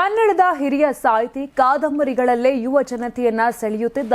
ಕನ್ನಡದ ಹಿರಿಯ ಸಾಹಿತಿ, ಕಾದಂಬರಿಗಳಲ್ಲೇ ಯುವ ಜನತೆಯನ್ನ ಸೆಳೆಯುತ್ತಿದ್ದ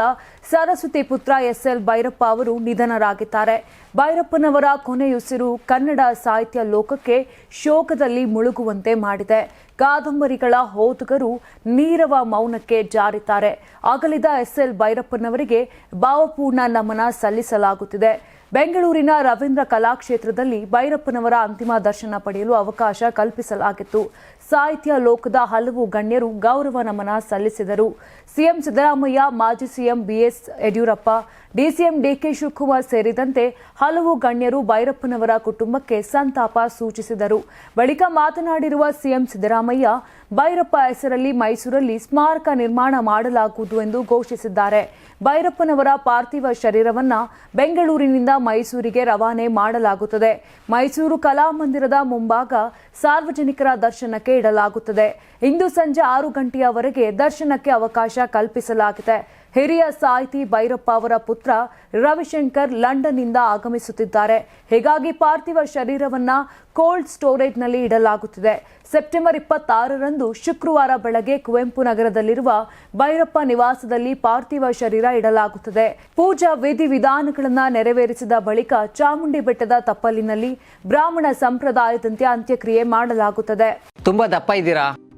ಸರಸ್ವತಿ ಪುತ್ರ ಎಸ್ ಎಲ್ ಭೈರಪ್ಪ ಅವರು ನಿಧನರಾಗಿದ್ದಾರೆ. ಭೈರಪ್ಪನವರ ಕೊನೆಯುಸಿರು ಕನ್ನಡ ಸಾಹಿತ್ಯ ಲೋಕಕ್ಕೆ ಶೋಕದಲ್ಲಿ ಮುಳುಗುವಂತೆ ಮಾಡಿದೆ. ಕಾದಂಬರಿಗಳ ಓದುಗರು ನೀರವ ಮೌನಕ್ಕೆ ಜಾರಿದ್ದಾರೆ. ಅಗಲಿದ ಎಸ್ ಎಲ್ ಭೈರಪ್ಪನವರಿಗೆ ಭಾವಪೂರ್ಣ ನಮನ ಸಲ್ಲಿಸಲಾಗುತ್ತಿದೆ. ಬೆಂಗಳೂರಿನ ರವೀಂದ್ರ ಕಲಾಕ್ಷೇತ್ರದಲ್ಲಿ ಭೈರಪ್ಪನವರ ಅಂತಿಮ ದರ್ಶನ ಪಡೆಯಲು ಅವಕಾಶ ಕಲ್ಪಿಸಲಾಗಿತ್ತು. ಸಾಹಿತ್ಯ ಲೋಕದ ಹಲವು ಗಣ್ಯರು ಗೌರವ ನಮನ ಸಲ್ಲಿಸಿದರು. ಸಿಎಂ ಸಿದ್ದರಾಮಯ್ಯ, ಮಾಜಿ CM BS Yediyurappa, DCM DK Shivakumar ಸೇರಿದಂತೆ ಹಲವು ಗಣ್ಯರು ಭೈರಪ್ಪನವರ ಕುಟುಂಬಕ್ಕೆ ಸಂತಾಪ ಸೂಚಿಸಿದರು. ಬಳಿಕ ಮಾತನಾಡಿರುವ ಸಿಎಂ ಸಿದ್ದರಾಮಯ್ಯ ಭೈರಪ್ಪ ಹೆಸರಲ್ಲಿ ಮೈಸೂರಲ್ಲಿ ಸ್ಮಾರಕ ನಿರ್ಮಾಣ ಮಾಡಲಾಗುವುದು ಎಂದು ಘೋಷಿಸಿದ್ದಾರೆ. ಭೈರಪ್ಪನವರ ಪಾರ್ಥಿವ ಶರೀರವನ್ನ ಬೆಂಗಳೂರಿನಿಂದ ಮೈಸೂರಿಗೆ ರವಾನೆ ಮಾಡಲಾಗುತ್ತದೆ. ಮೈಸೂರು ಕಲಾಮಂದಿರದ ಮುಂಭಾಗ ಸಾರ್ವಜನಿಕರ ದರ್ಶನಕ್ಕೆ ಇಡಲಾಗುತ್ತದೆ. ಇಂದು ಸಂಜೆ ಆರು ಗಂಟೆಯವರೆಗೆ ದರ್ಶನಕ್ಕೆ ಅವಕಾಶ ಕಲ್ಪಿಸಲಾಗಿದೆ. ಹಿರಿಯ ಸಾಹಿತಿ ಭೈರಪ್ಪ ಅವರ ಪುತ್ರ ರವಿಶಂಕರ್ ಲಂಡನ್ನಿಂದ ಆಗಮಿಸುತ್ತಿದ್ದಾರೆ. ಹೀಗಾಗಿ ಪಾರ್ಥಿವ ಶರೀರವನ್ನ ಕೋಲ್ಡ್ ಸ್ಟೋರೇಜ್ನಲ್ಲಿ ಇಡಲಾಗುತ್ತಿದೆ. ಸೆಪ್ಟೆಂಬರ್ ಇಪ್ಪತ್ತಾರರಂದು ಶುಕ್ರವಾರ ಬೆಳಗ್ಗೆ ಕುವೆಂಪು ನಗರದಲ್ಲಿರುವ ಭೈರಪ್ಪ ನಿವಾಸದಲ್ಲಿ ಪಾರ್ಥಿವ ಶರೀರ ಇಡಲಾಗುತ್ತದೆ. ಪೂಜಾ ವಿಧಿವಿಧಾನಗಳನ್ನು ನೆರವೇರಿಸಿದ ಬಳಿಕ ಚಾಮುಂಡಿ ಬೆಟ್ಟದ ತಪ್ಪಲಿನಲ್ಲಿ ಬ್ರಾಹ್ಮಣ ಸಂಪ್ರದಾಯದಂತೆ ಅಂತ್ಯಕ್ರಿಯೆ ಮಾಡಲಾಗುತ್ತದೆ. ತುಂಬಾ ದಪ್ಪ ಇದ್ದೀರಾ?